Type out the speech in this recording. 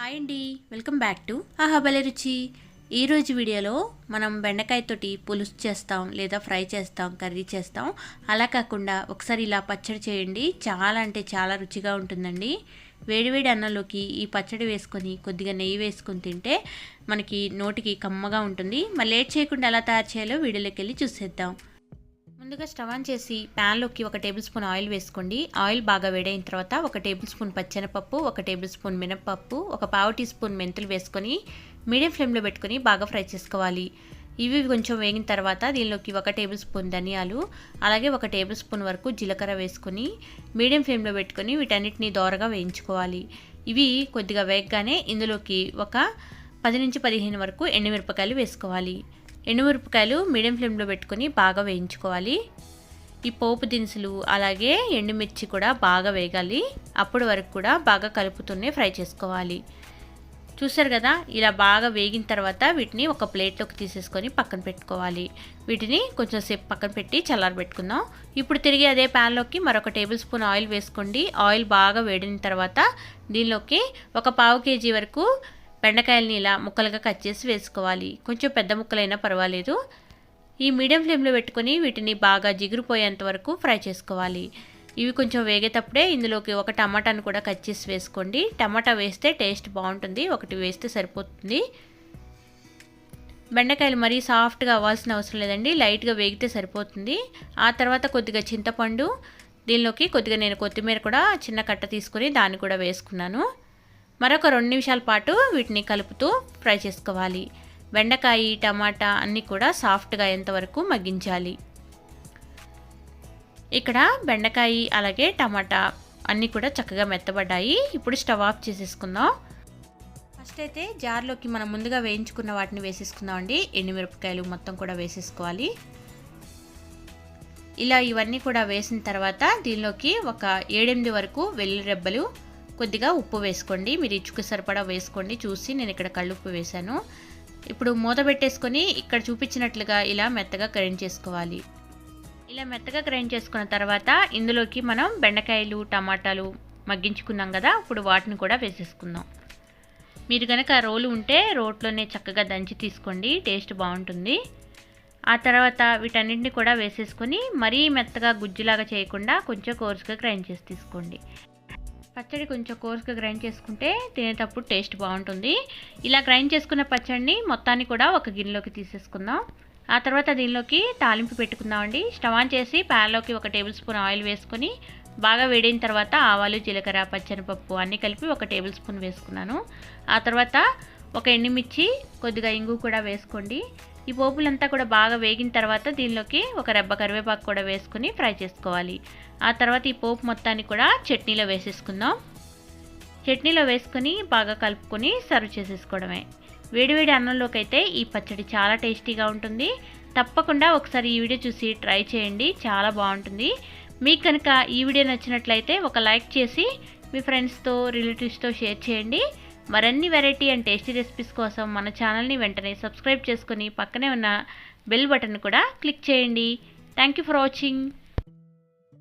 Hi అండి. Welcome back to ఆహాబలే రుచి. ఈరోజు వీడియోలో మనం బెండకాయతోటి పులుసు చేస్తాం లేదా ఫ్రై చేస్తాం కర్రీ చేస్తాం. అలా కాకుండా ఒకసారి ఇలా పచ్చడి చేయండి. చాలా అంటే చాలా రుచిగా ఉంటుందండి. వేడివేడి అన్నంలోకి ఈ పచ్చడి వేసుకొని కొద్దిగా నెయ్యి వేసుకొని తింటే మనకి నోటికి కమ్మగా ఉంటుంది. మరి లేట్ చేయకుండా ఎలా తయారు చేయాలో వీడియోలోకి వెళ్ళి చూసేద్దాం. ముందుగా స్టవ్ ఆన్ చేసి ప్యాన్లోకి ఒక టేబుల్ స్పూన్ ఆయిల్ వేసుకోండి. ఆయిల్ బాగా వేడైన తర్వాత ఒక టేబుల్ స్పూన్ పచ్చెనపప్పు ఒక టేబుల్ స్పూన్ మినపప్పు ఒక పావు టీ స్పూన్ మెంతులు వేసుకొని మీడియం ఫ్లేమ్లో పెట్టుకొని బాగా ఫ్రై చేసుకోవాలి. ఇవి కొంచెం వేగిన తర్వాత దీనిలోకి ఒక టేబుల్ స్పూన్ ధనియాలు అలాగే ఒక టేబుల్ స్పూన్ వరకు జీలకర్ర వేసుకొని మీడియం ఫ్లేమ్లో పెట్టుకొని వీటన్నిటిని దోరగా వేయించుకోవాలి. ఇవి కొద్దిగా వేగగానే ఇందులోకి ఒక పది నుంచి పదిహేను వరకు ఎండుమిరపకాయలు వేసుకోవాలి. ఎండుమిరపకాయలు మీడియం ఫ్లేమ్లో పెట్టుకొని బాగా వేయించుకోవాలి. ఈ పోపు దినుసులు అలాగే ఎండుమిర్చి కూడా బాగా వేగాలి. అప్పటి వరకు కూడా బాగా కలుపుతూనే ఫ్రై చేసుకోవాలి. చూసారు కదా ఇలా బాగా వేగిన తర్వాత వీటిని ఒక ప్లేట్లోకి తీసేసుకొని పక్కన పెట్టుకోవాలి. వీటిని కొంచెం సేపు పక్కన పెట్టి చల్లారబెట్టుకుందాం. ఇప్పుడు తిరిగి అదే ప్యాన్లోకి మరొక టేబుల్ స్పూన్ ఆయిల్ వేసుకోండి. ఆయిల్ బాగా వేడిన తర్వాత దీనిలోకి ఒక పావు కేజీ వరకు బెండకాయలని ఇలా ముక్కలుగా కట్ చేసి వేసుకోవాలి. కొంచెం పెద్ద ముక్కలైనా పర్వాలేదు. ఈ మీడియం ఫ్లేమ్లో పెట్టుకొని వీటిని బాగా జిగురిపోయేంత వరకు ఫ్రై చేసుకోవాలి. ఇవి కొంచెం వేగేటప్పుడే ఇందులోకి ఒక టమాటాను కూడా కట్ చేసి వేసుకోండి. టమాటా వేస్తే టేస్ట్ బాగుంటుంది. ఒకటి వేస్తే సరిపోతుంది. బెండకాయలు మరీ సాఫ్ట్గా అవ్వాల్సిన అవసరం లేదండి. లైట్గా వేగితే సరిపోతుంది. ఆ తర్వాత కొద్దిగా చింతపండు దీనిలోకి కొద్దిగా నేను కొత్తిమీర కూడా చిన్న కట్ట తీసుకొని దాన్ని కూడా వేసుకున్నాను. మరొక రెండు నిమిషాల పాటు వీటిని కలుపుతూ ఫ్రై చేసుకోవాలి. బెండకాయ టమాటా అన్నీ కూడా సాఫ్ట్గా అయ్యేంతవరకు మగ్గించాలి. ఇక్కడ బెండకాయ అలాగే టమాటా అన్నీ కూడా చక్కగా మెత్తబడ్డాయి. ఇప్పుడు స్టవ్ ఆఫ్ చేసేసుకుందాం. ఫస్ట్ అయితే జార్లోకి మనం ముందుగా వేయించుకున్న వాటిని వేసేసుకుందాం అండి. ఎండుమిరపకాయలు మొత్తం కూడా వేసేసుకోవాలి. ఇలా ఇవన్నీ కూడా వేసిన తర్వాత దీనిలోకి ఒక ఏడెనిమిది వరకు వెల్లుల్లి రెబ్బలు కొద్దిగా ఉప్పు వేసుకోండి. మీరు ఇచ్చుకు సరిపడా వేసుకోండి. చూసి నేను ఇక్కడ కళ్ళుప్పు వేశాను. ఇప్పుడు మూత పెట్టేసుకొని ఇక్కడ చూపించినట్లుగా ఇలా మెత్తగా గ్రైండ్ చేసుకోవాలి. ఇలా మెత్తగా గ్రైండ్ చేసుకున్న తర్వాత ఇందులోకి మనం బెండకాయలు టమాటాలు మగ్గించుకున్నాం కదా ఇప్పుడు వాటిని కూడా వేసేసుకుందాం. మీరు కనుక రోలు ఉంటే రోట్లోనే చక్కగా దంచి తీసుకోండి. టేస్ట్ బాగుంటుంది. ఆ తర్వాత వీటన్నింటిని కూడా వేసేసుకొని మరీ మెత్తగా గుజ్జులాగా చేయకుండా కొంచెం కోర్సుగా గ్రైండ్ చేసి తీసుకోండి. పచ్చడి కొంచెం కోర్సుగా గ్రైండ్ చేసుకుంటే తినేటప్పుడు టేస్ట్ బాగుంటుంది. ఇలా గ్రైండ్ చేసుకున్న పచ్చడిని మొత్తాన్ని కూడా ఒక గిన్నెలోకి తీసేసుకుందాం. ఆ తర్వాత దీనిలోకి తాలింపు పెట్టుకుందామండి. స్టవ్ ఆన్ చేసి ప్యాన్లోకి ఒక టేబుల్ స్పూన్ ఆయిల్ వేసుకొని బాగా వేడిన తర్వాత ఆవాలు జీలకర్ర పచ్చనిపప్పు అన్నీ కలిపి ఒక టేబుల్ స్పూన్ వేసుకున్నాను. ఆ తర్వాత ఒక ఎండుమిర్చి కొద్దిగా ఇంగు కూడా వేసుకోండి. ఈ పోపులంతా కూడా బాగా వేగిన తర్వాత దీనిలోకి ఒక రెబ్బ కరివేపాకు కూడా వేసుకుని ఫ్రై చేసుకోవాలి. ఆ తర్వాత ఈ పోపు మొత్తాన్ని కూడా చట్నీలో వేసేసుకుందాం. చట్నీలో వేసుకొని బాగా కలుపుకొని సర్వ్ చేసేసుకోవడమే. వేడివేడి అన్నంలోకి అయితే ఈ పచ్చడి చాలా టేస్టీగా ఉంటుంది. తప్పకుండా ఒకసారి ఈ వీడియో చూసి ట్రై చేయండి. చాలా బాగుంటుంది. మీకు కనుక ఈ వీడియో నచ్చినట్లయితే ఒక లైక్ చేసి మీ ఫ్రెండ్స్తో రిలేటివ్స్తో షేర్ చేయండి. మరిన్ని వెరైటీ అండ్ టేస్టీ రెసిపీస్ కోసం మన ఛానల్ని వెంటనే సబ్స్క్రైబ్ చేసుకొని పక్కనే ఉన్న బెల్ బటన్ కూడా క్లిక్ చేయండి. Thank you for watching